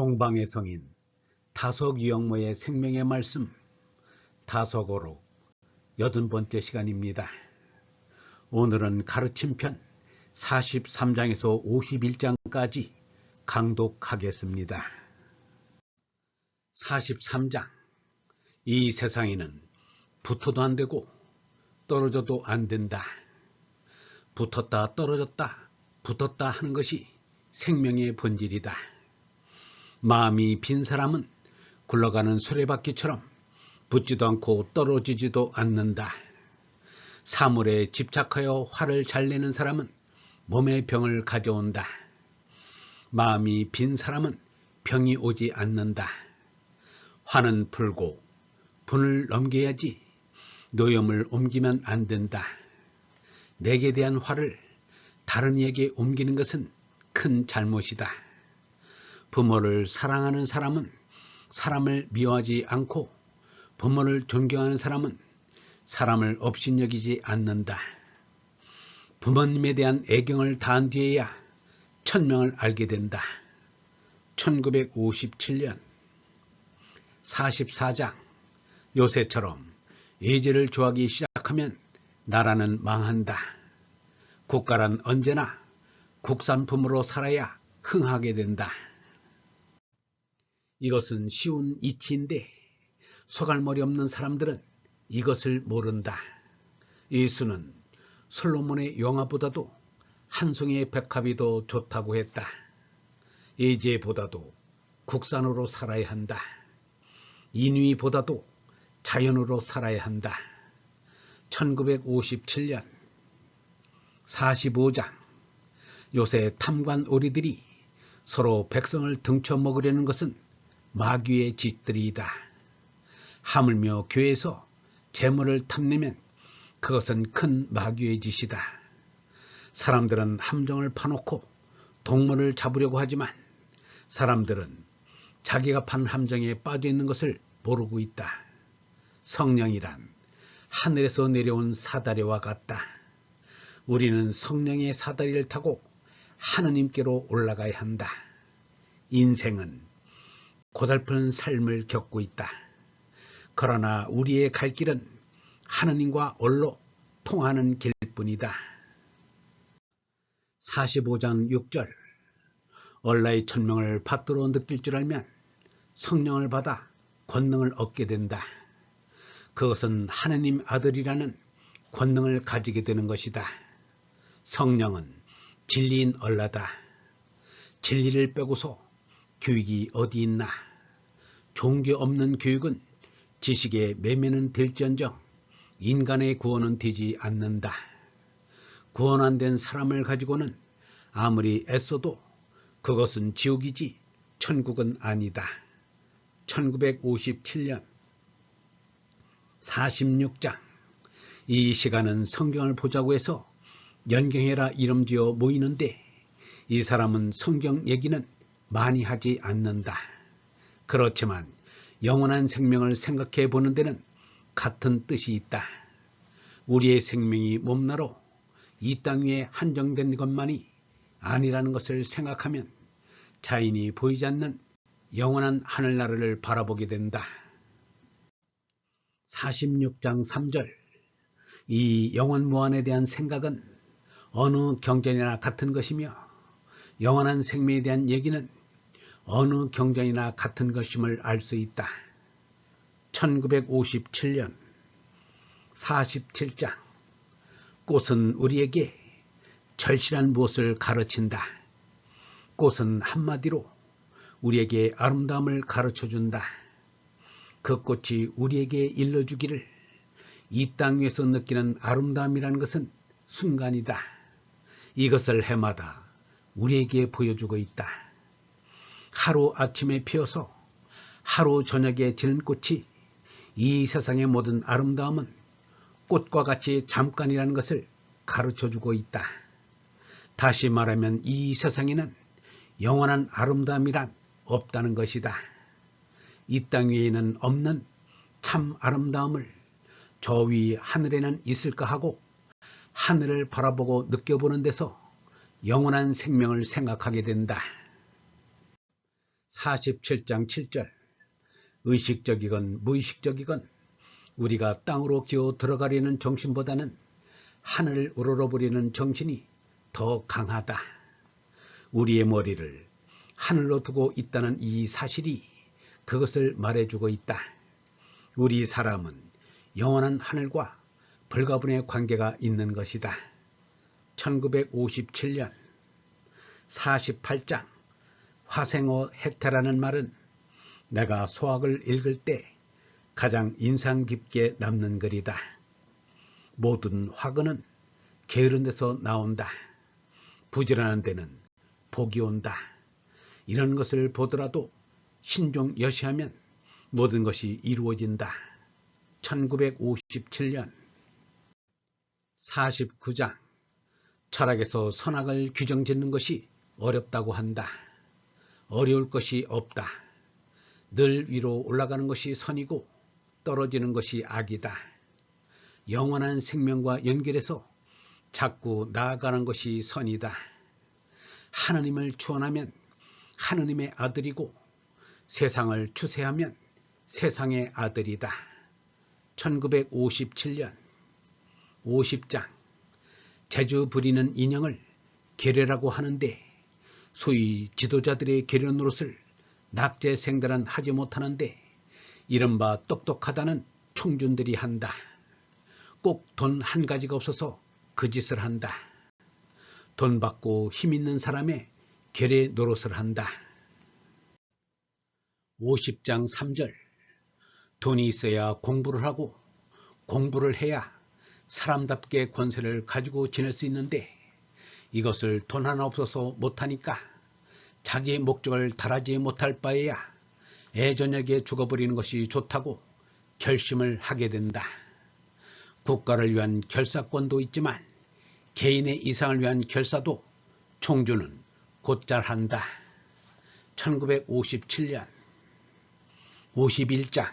동방의 성인 다석 유영모의 생명의 말씀 다석어로 여든 번째 시간입니다. 오늘은 가르침편 43장에서 51장까지 강독하겠습니다. 43장 이 세상에는 붙어도 안 되고 떨어져도 안 된다. 붙었다 떨어졌다 붙었다 하는 것이 생명의 본질이다. 마음이 빈 사람은 굴러가는 수레바퀴처럼 붙지도 않고 떨어지지도 않는다. 사물에 집착하여 화를 잘 내는 사람은 몸의 병을 가져온다. 마음이 빈 사람은 병이 오지 않는다. 화는 풀고 분을 넘겨야지 노염을 옮기면 안 된다. 내게 대한 화를 다른 이에게 옮기는 것은 큰 잘못이다. 부모를 사랑하는 사람은 사람을 미워하지 않고 부모를 존경하는 사람은 사람을 업신여기지 않는다. 부모님에 대한 애경을 다한 뒤에야 천명을 알게 된다. 1957년 44장 요새처럼 예제를 좋아하기 시작하면 나라는 망한다. 국가란 언제나 국산품으로 살아야 흥하게 된다. 이것은 쉬운 이치인데 소갈머리 없는 사람들은 이것을 모른다. 예수는 솔로몬의 영화보다도 한 송이의 백합이 더 좋다고 했다. 예제보다도 국산으로 살아야 한다. 인위보다도 자연으로 살아야 한다. 1957년 45장 요새 탐관 오리들이 서로 백성을 등쳐 먹으려는 것은 마귀의 짓들이다. 하물며 교회에서 재물을 탐내면 그것은 큰 마귀의 짓이다. 사람들은 함정을 파놓고 동물을 잡으려고 하지만 사람들은 자기가 판 함정에 빠져 있는 것을 모르고 있다. 성령이란 하늘에서 내려온 사다리와 같다. 우리는 성령의 사다리를 타고 하느님께로 올라가야 한다. 인생은 고달픈 삶을 겪고 있다. 그러나 우리의 갈 길은 하느님과 올로 통하는 길뿐이다. 45장 6절 얼라의 천명을 받들어 느낄 줄 알면 성령을 받아 권능을 얻게 된다. 그것은 하느님 아들이라는 권능을 가지게 되는 것이다. 성령은 진리인 얼라다. 진리를 빼고서 교육이 어디 있나? 종교 없는 교육은 지식의 매매는 될지언정 인간의 구원은 되지 않는다. 구원 안 된 사람을 가지고는 아무리 애써도 그것은 지옥이지 천국은 아니다. 1957년 46장 이 시간은 성경을 보자고 해서 연경해라 이름 지어 모이는데 이 사람은 성경 얘기는 많이 하지 않는다. 그렇지만 영원한 생명을 생각해 보는 데는 같은 뜻이 있다. 우리의 생명이 몸나로 이 땅 위에 한정된 것만이 아니라는 것을 생각하면 자인이 보이지 않는 영원한 하늘나라를 바라보게 된다. 46장 3절 이 영원 무한에 대한 생각은 어느 경전이나 같은 것이며 영원한 생명에 대한 얘기는 어느 경전이나 같은 것임을 알 수 있다. 1957년 47장 꽃은 우리에게 절실한 무엇을 가르친다. 꽃은 한마디로 우리에게 아름다움을 가르쳐준다. 그 꽃이 우리에게 일러주기를 이 땅 위에서 느끼는 아름다움이라는 것은 순간이다. 이것을 해마다 우리에게 보여주고 있다. 하루 아침에 피어서 하루 저녁에 지는 꽃이 이 세상의 모든 아름다움은 꽃과 같이 잠깐이라는 것을 가르쳐주고 있다. 다시 말하면 이 세상에는 영원한 아름다움이란 없다는 것이다. 이 땅 위에는 없는 참 아름다움을 저 위 하늘에는 있을까 하고 하늘을 바라보고 느껴보는 데서 영원한 생명을 생각하게 된다. 47장 7절 의식적이건 무의식적이건 우리가 땅으로 기어 들어가려는 정신보다는 하늘을 우러러보려는 정신이 더 강하다. 우리의 머리를 하늘로 두고 있다는 이 사실이 그것을 말해주고 있다. 우리 사람은 영원한 하늘과 불가분의 관계가 있는 것이다. 1957년 48장 화생어 해태라는 말은 내가 소학을 읽을 때 가장 인상 깊게 남는 글이다. 모든 화근은 게으른 데서 나온다. 부지런한 데는 복이 온다. 이런 것을 보더라도 신종 여시하면 모든 것이 이루어진다. 1957년 49장 철학에서 선악을 규정 짓는 것이 어렵다고 한다. 어려울 것이 없다. 늘 위로 올라가는 것이 선이고 떨어지는 것이 악이다. 영원한 생명과 연결해서 자꾸 나아가는 것이 선이다. 하느님을 추원하면 하느님의 아들이고 세상을 추세하면 세상의 아들이다. 1957년 50장 제주 부리는 인형을 계례라고 하는데 소위 지도자들의 계례 노릇을 낙제생들은 하지 못하는데 이른바 똑똑하다는 총준들이 한다. 꼭 돈 한 가지가 없어서 그 짓을 한다. 돈 받고 힘 있는 사람의 계례 노릇을 한다. 50장 3절 돈이 있어야 공부를 하고 공부를 해야 사람답게 권세를 가지고 지낼 수 있는데 이것을 돈 하나 없어서 못하니까 자기의 목적을 달하지 못할 바에야 애저녁에 죽어버리는 것이 좋다고 결심을 하게 된다. 국가를 위한 결사권도 있지만 개인의 이상을 위한 결사도 총주는 곧잘 한다. 1957년 51장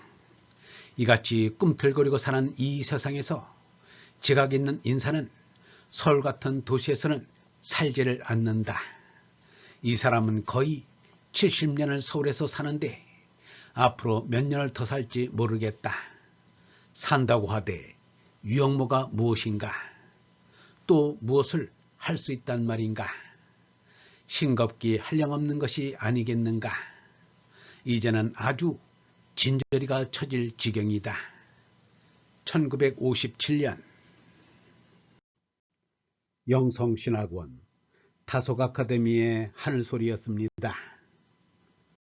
이같이 꿈틀거리고 사는 이 세상에서 지각 있는 인사는 서울 같은 도시에서는 살지를 않는다. 이 사람은 거의 70년을 서울에서 사는데 앞으로 몇 년을 더 살지 모르겠다. 산다고 하되 유형모가 무엇인가? 또 무엇을 할 수 있단 말인가? 싱겁기 한량없는 것이 아니겠는가? 이제는 아주 진저리가 처질 지경이다. 1957년 영성신학원 다속 아카데미의 하늘소리였습니다.